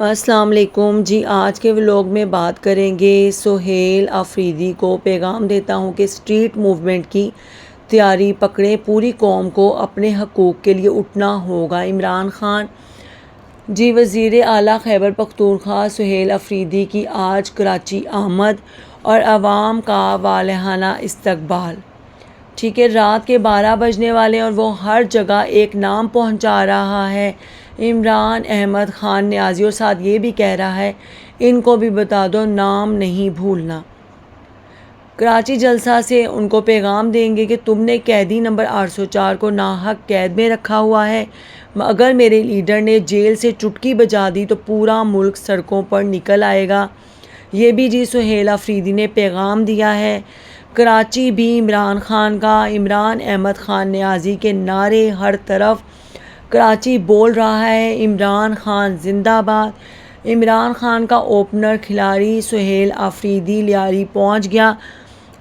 السلام علیکم۔ جی آج کے ولوگ میں بات کریں گے سہیل آفریدی کو۔ پیغام دیتا ہوں کہ اسٹریٹ موومنٹ کی تیاری پکڑیں۔ پوری قوم کو اپنے حقوق کے لیے اٹھنا ہوگا۔ عمران خان۔ جی وزیر اعلیٰ خیبر پختونخوا سہیل آفریدی کی آج کراچی آمد اور عوام کا والہانہ استقبال۔ ٹھیک ہے، رات کے بارہ بجنے والے اور وہ ہر جگہ ایک نام پہنچا رہا ہے۔ عمران احمد خان نیازی اور ساتھ یہ بھی کہہ رہا ہے، ان کو بھی بتا دو نام نہیں بھولنا۔ کراچی جلسہ سے ان کو پیغام دیں گے کہ تم نے قیدی نمبر آٹھ سو چار کو ناحق قید میں رکھا ہوا ہے۔ اگر میرے لیڈر نے جیل سے چٹکی بجا دی تو پورا ملک سڑکوں پر نکل آئے گا۔ یہ بھی جی سہیل آفریدی نے پیغام دیا ہے۔ کراچی بھی عمران خان کا، عمران احمد خان نیازی کے نعرے ہر طرف کراچی بول رہا ہے، عمران خان زندہ باد۔ عمران خان کا اوپنر کھلاڑی سہیل آفریدی لیاری پہنچ گیا۔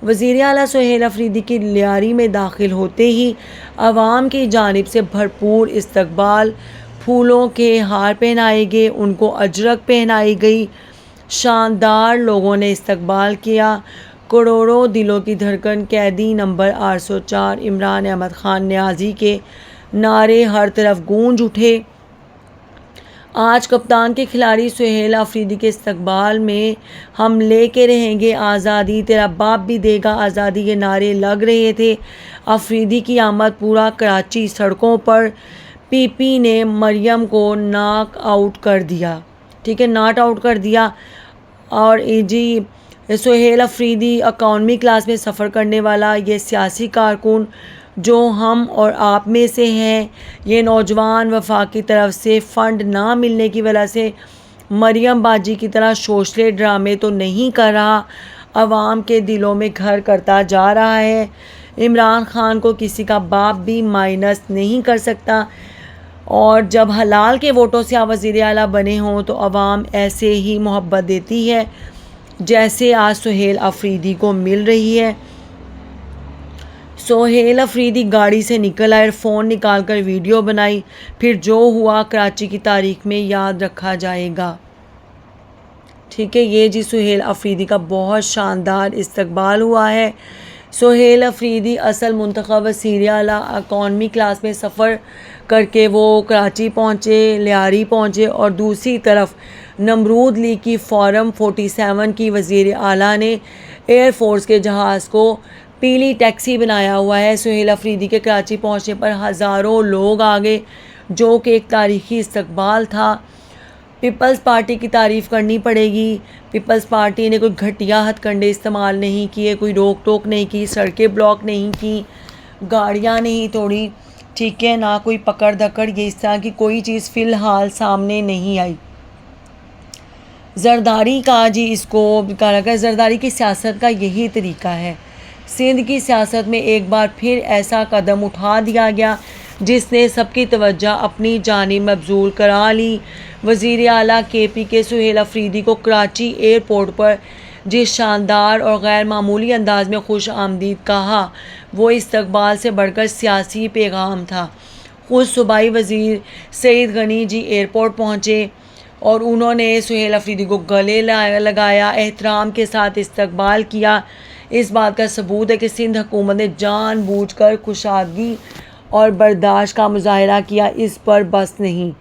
وزیر اعلیٰ سہیل آفریدی کی لیاری میں داخل ہوتے ہی عوام کی جانب سے بھرپور استقبال، پھولوں کے ہار پہنائے گئے، ان کو اجرک پہنائی گئی۔ شاندار لوگوں نے استقبال کیا۔ کروڑوں دلوں کی دھڑکن، قیدی نمبر آٹھ سو چار، عمران احمد خان نیازی کے نعرے ہر طرف گونج اٹھے۔ آج کپتان کے کھلاڑی سہیل آفریدی کے استقبال میں ہم لے کے رہیں گے آزادی، تیرا باپ بھی دے گا آزادی کے نعرے لگ رہے تھے۔ آفریدی کی آمد پورا کراچی سڑکوں پر۔ پی پی نے مریم کو ناک آؤٹ کر دیا۔ ٹھیک ہے، ناٹ آؤٹ کر دیا۔ اور جی سہیل آفریدی اکانومی کلاس میں سفر کرنے والا، یہ سیاسی کارکن جو ہم اور آپ میں سے ہیں۔ یہ نوجوان وفاق کی طرف سے فنڈ نہ ملنے کی وجہ سے مریم باجی کی طرح شوشلے ڈرامے تو نہیں کر رہا۔ عوام کے دلوں میں گھر کرتا جا رہا ہے۔ عمران خان کو کسی کا باپ بھی مائنس نہیں کر سکتا۔ اور جب حلال کے ووٹوں سے آپ وزیر اعلیٰ بنے ہوں تو عوام ایسے ہی محبت دیتی ہے جیسے آج سہیل آفریدی کو مل رہی ہے۔ سہیل آفریدی گاڑی سے نکل آئے فون نکال کر ویڈیو بنائی۔ پھر جو ہوا کراچی کی تاریخ میں یاد رکھا جائے گا۔ ٹھیک ہے، یہ جی سہیل آفریدی کا بہت شاندار استقبال ہوا ہے۔ سہیل آفریدی اصل منتخب وزیر اعلیٰ اکانومی کلاس میں سفر کر کے وہ کراچی پہنچے، لیاری پہنچے اور دوسری طرف نمرود لی کی فارم فورٹی سیون کی وزیر اعلیٰ نے ایئر فورس کے جہاز کو پیلی ٹیکسی بنایا ہوا ہے سہیل افریدی کے کراچی پہنچنے پر ہزاروں لوگ آگے، جو کہ ایک تاریخی استقبال تھا۔ پیپلز پارٹی کی تعریف کرنی پڑے گی۔ پیپلز پارٹی نے کوئی گھٹیا ہتھ کنڈے استعمال نہیں کیے، کوئی روک ٹوک نہیں کی، سڑکیں بلاک نہیں کی، گاڑیاں نہیں توڑی۔ ٹھیک ہے، نہ کوئی پکڑ دھکڑ یہ اس طرح کی کوئی چیز فی الحال سامنے نہیں آئی۔ زرداری کا جی اس کو، کہا گیا زرداری کی سیاست کا یہی طریقہ ہے۔ سندھ کی سیاست میں ایک بار پھر ایسا قدم اٹھا دیا گیا، جس نے سب کی توجہ اپنی جانب مبزول کرا لی۔ وزیر اعلیٰ کے پی کے سہیل افریدی کو کراچی ایئرپورٹ پر جس شاندار اور غیر معمولی انداز میں خوش آمدید کہا، وہ استقبال سے بڑھ کر سیاسی پیغام تھا۔ خود صوبائی وزیر سعید غنی جی ایئرپورٹ پہنچے اور انہوں نے سہیل افریدی کو گلے لگایا، احترام کے ساتھ استقبال کیا۔ اس بات کا ثبوت ہے کہ سندھ حکومت نے جان بوجھ کر کشادگی اور برداشت کا مظاہرہ کیا، اس پر بس نہیں۔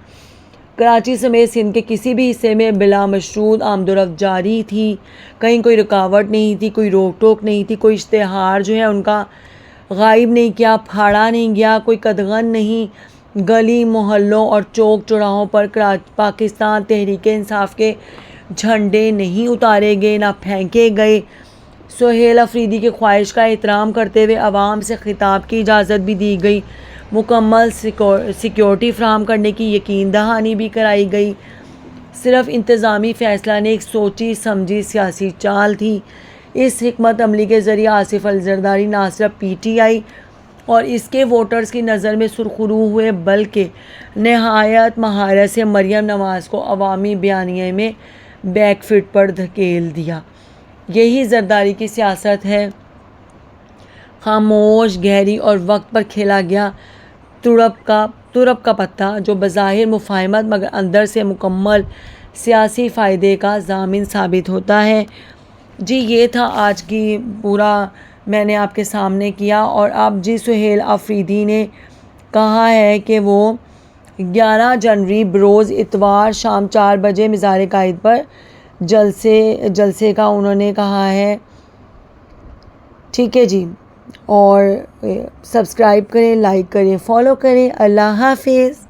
کراچی سمیت سندھ کے کسی بھی حصے میں بلا مشروط آمد و رفت جاری تھی۔ کہیں کوئی رکاوٹ نہیں تھی، کوئی روک ٹوک نہیں تھی، کوئی اشتہار جو ہے ان کا غائب نہیں کیا، پھاڑا نہیں گیا، کوئی قدغن نہیں۔ گلی، محلوں اور چوک چوراہوں پر پاکستان تحریک انصاف کے جھنڈے نہیں اتارے گئے، نہ پھینکے گئے۔ سہیل افریدی کی خواہش کا احترام کرتے ہوئے عوام سے خطاب کی اجازت بھی دی گئی۔ مکمل سیکیورٹی فراہم کرنے کی یقین دہانی بھی کرائی گئی۔ صرف انتظامی فیصلہ نے ایک سوچی، سمجھی، سیاسی چال تھی۔ اس حکمت عملی کے ذریعے آصف الزرداری نہ صرف پی ٹی آئی اور اس کے ووٹرز کی نظر میں سرخرو ہوئے، بلکہ نہایت مہارت سے مریم نواز کو عوامی بیانیے میں بیک فٹ پر دھکیل دیا۔ یہی زرداری کی سیاست ہے۔ خاموش، گہری اور وقت پر کھیلا گیا تڑپ کا ترب کا پتہ جو بظاہر مفاہمت مگر اندر سے مکمل سیاسی فائدے کا ضامن ثابت ہوتا ہے۔ جی یہ تھا آج کی پورا میں نے آپ کے سامنے کیا اور اب جی سہیل آفریدی نے کہا ہے کہ وہ گیارہ جنوری بروز اتوار شام چار بجے مزار قائد پر جلسے جلسے کا انہوں نے کہا ہے۔ ٹھیک ہے جی۔ اور سبسکرائب کریں، لائک کریں، فالو کریں۔ اللہ حافظ۔